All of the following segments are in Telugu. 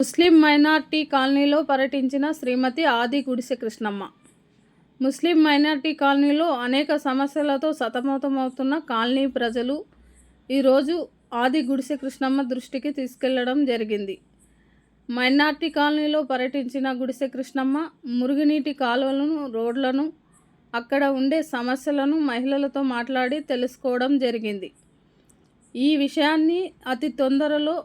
ముస్లిం మైనార్టీ కాలనీలో పర్యటించిన శ్రీమతి ఆది గుడిసె కృష్ణమ్మ ముస్లిం మైనార్టీ కాలనీలో అనేక సమస్యలతో సతమతమవుతున్న కాలనీ ప్రజలు ఈరోజు ఆది గుడిసె కృష్ణమ్మ దృష్టికి తీసుకెళ్ళడం జరిగింది. మైనార్టీ కాలనీలో పర్యటించిన గుడిసె కృష్ణమ్మ మురుగునీటి కాలువలను రోడ్లను అక్కడ ఉండే సమస్యలను మహిళలతో మాట్లాడి తెలుసుకోవడం జరిగింది. ఈ విషయాన్ని అతి తొందరలో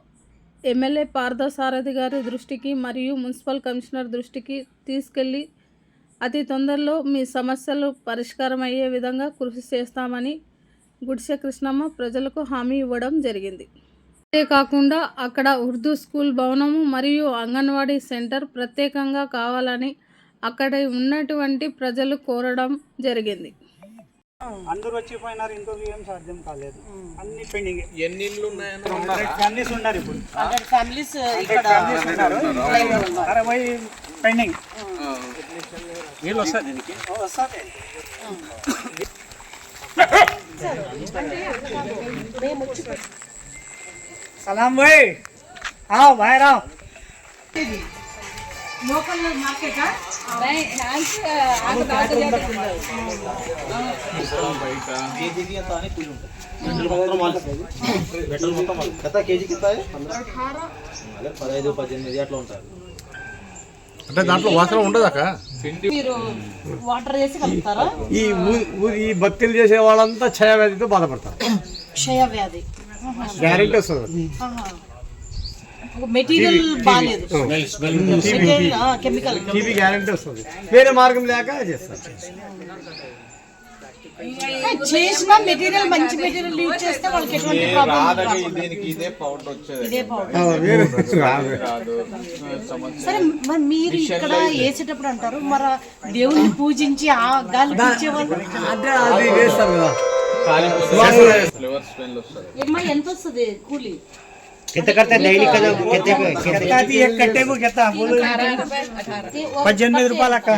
ఎమ్మెల్యే పార్థసారథి గారి దృష్టికి మరియు మున్సిపల్ కమిషనర్ దృష్టికి తీసుకెళ్ళి అతి తొందరలో మీ సమస్యలు పరిష్కారం అయ్యే విధంగా కృషి చేస్తామని గుడిసె కృష్ణమ్మ ప్రజలకు హామీ ఇవ్వడం జరిగింది. అంతేకాకుండా అక్కడ ఉర్దూ స్కూల్ భవనము మరియు అంగన్వాడీ సెంటర్ ప్రత్యేకంగా కావాలని అక్కడ ఉన్నటువంటి ప్రజలు కోరడం జరిగింది. అందరూ వచ్చిపోయినారు ఇంకొక ఏం సాధ్యం కాలేదు అన్ని పెండింగ్ ఎన్ని ఇళ్ళు ఉన్నాయని ఫ్యామిలీస్ ఉన్నారు ఇప్పుడు హండ్రెడ్ ఫ్యామిలీస్ ఇక్కడ ఫ్యామిలీస్ ఉన్నారు అరవై పెండింగ్ నీళ్ళు వస్తుంది దీనికి వస్తుంది సలాం భాయ్ आओ बाहर आओ లోకల్ మార్కెట్? పదహైదు పద్దెనిమిది అట్లా ఉంటారు. అంటే దాంట్లో వాసన ఉండదు అక్క. మీరు వాటర్ వేసి కలుపుతారా? ఈ ఈ భక్తులు చేసే వాళ్ళంతా క్షయ వ్యాధితో బాధపడతారు. క్షయ వ్యాధి. గ్యారెంటీ వస్తుంది. మెటీరియల్ బాగాలేదు కెమికల్ టీవీ గ్యారెంటీ వస్తుంది. వేరే మార్గం లేక చేస్తారు. చేసిన మెటీరియల్ మంచి మెటీరియల్ యూజ్ చేస్తే వాళ్ళకి ఎటువంటి ప్రాబ్లం రాదకి దీనికి ఇదే పౌడర్ వచ్చేది. ఇదే పౌడర్ సరే మరి మీరు ఇక్కడ వేసేటప్పుడు అంటారు మరి దేవుని పూజించి ఆ గాలి పీల్చేవాళ్ళు అంటే అది వేస్తారు కదా. ఫ్లేవర్ స్మెల్ వస్తుంది ఏమ్మా ఎంత వస్తుంది కూలి कहती एक कट्टे को कहता बोलो పద్దెనిమిది రూపాయలు అక్క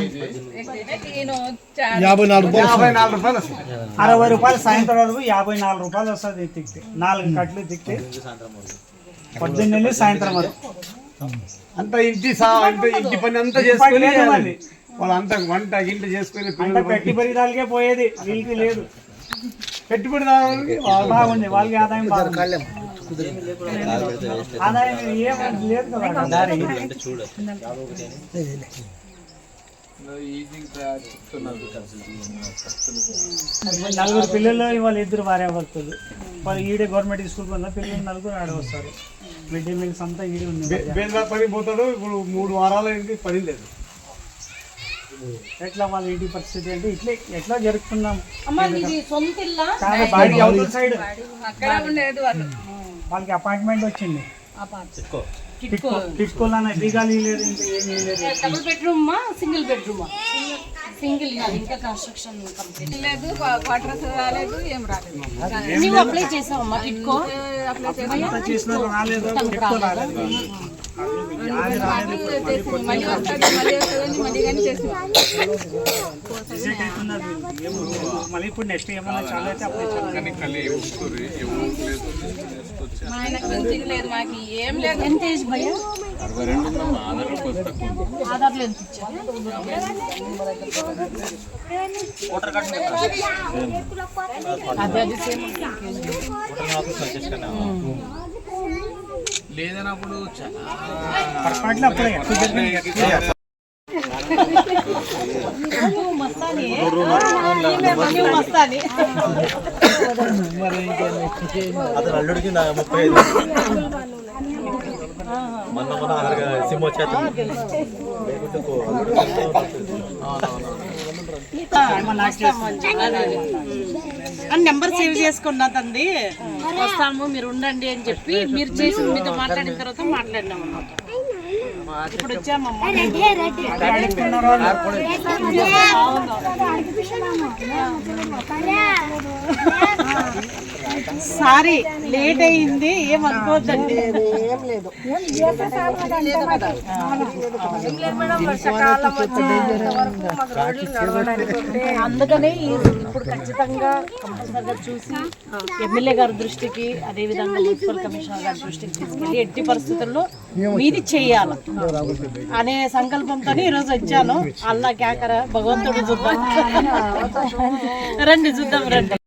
యాభై నాలుగు రూపాయలు యాభై నాలుగు రూపాయలు వస్తుంది అరవై రూపాయలు సాయంత్రం వరకు యాభై నాలుగు రూపాయలు వస్తుంది తిక్తే నాలుగు కట్లు తిక్తే పొద్దున్న వెళ్ళి సాయంత్రం వరకు అంత ఇంటి సా ఇంటి ఇంటి పని అంతా చేసుకొని లేదు మళ్ళీ. వాళ్ళంతా వంట గింట చేసుకొని అంటే పిల్లలు పెట్టుబడి దానికే పోయేది వీళ్ళకి లేదు పెట్టుబడి దానికి వాళ్ళు బాగుంది వాళ్ళకి ఆదాయం బాగుంది నలుగురు పిల్లలు ఇవాళ ఇద్దరు భార్య భర్తలు. వాళ్ళు ఈడే గవర్నమెంట్ స్కూల్ వల్ల పిల్లలు నలుగురు ఆడ వస్తారు మిడ్ డే మీల్స్ అంతా ఈడే ఉంది పని పోతాడు ఇప్పుడు మూడు వారాల ఇంటికి పని లేదు. ఎట్లా వాళ్ళ ఇంటి పరిస్థితి అంటే ఇట్లే ఎట్లా జరుపుకున్నాం అమ్మా ఇది సొంత సైడ్ వాళ్ళకి అపాయింట్మెంట్ వచ్చింది. దిగాలి లేదు ఇంకా ఏమీ లేదు double bedroom single bedroom single ఇంకా కన్స్ట్రక్షన్ కంప్లీట్ లేదు క్వార్టర్స్ రాలేదు ఏం రాలేదు. నీవు అప్లై చేసావమ్మా రాలేదు? రాలేదు? రాలేదు? మళ్ళీ కానీ ఇప్పుడు నెక్స్ట్ ఏమన్నా చాలా అయితే అప్లై చేయాలి లేదు మాకు ఏం లేదు. ఎంత ఏజ్. ఆధార్లో ఎంత అదే అది సేమ్ లేదన్నప్పుడు చాలా మస్తాని. మస్తాని. అతను అల్లుడికి నా ముప్పై ఐదు. మొన్న మొన్న సిమ్ నెంబర్ సేవ్ చేసుకున్నా తంది వస్తాము మీరు ఉండండి అని చెప్పి మీరు చేసి మీతో మాట్లాడిన తర్వాత మాట్లాడినాం అన్నమాట ఇప్పుడు వచ్చామమ్మా సారీ లేట్ అయింది ఏమనుకోవద్దండి అందుకనే ఈ- ఇప్పుడు ఖచ్చితంగా కంపల్సరిగా చూసి ఎమ్మెల్యే గారి దృష్టికి అదే విధంగా మున్సిపల్ కమిషనర్ గారి దృష్టికి తీసుకెళ్ళి ఎట్టి పరిస్థితుల్లో మీది చెయ్యాల అనే సంకల్పంతో ఈరోజు వచ్చాను. అల్లా కేకర భగవంతుడు చూద్దాం. రండి చూద్దాం రండి.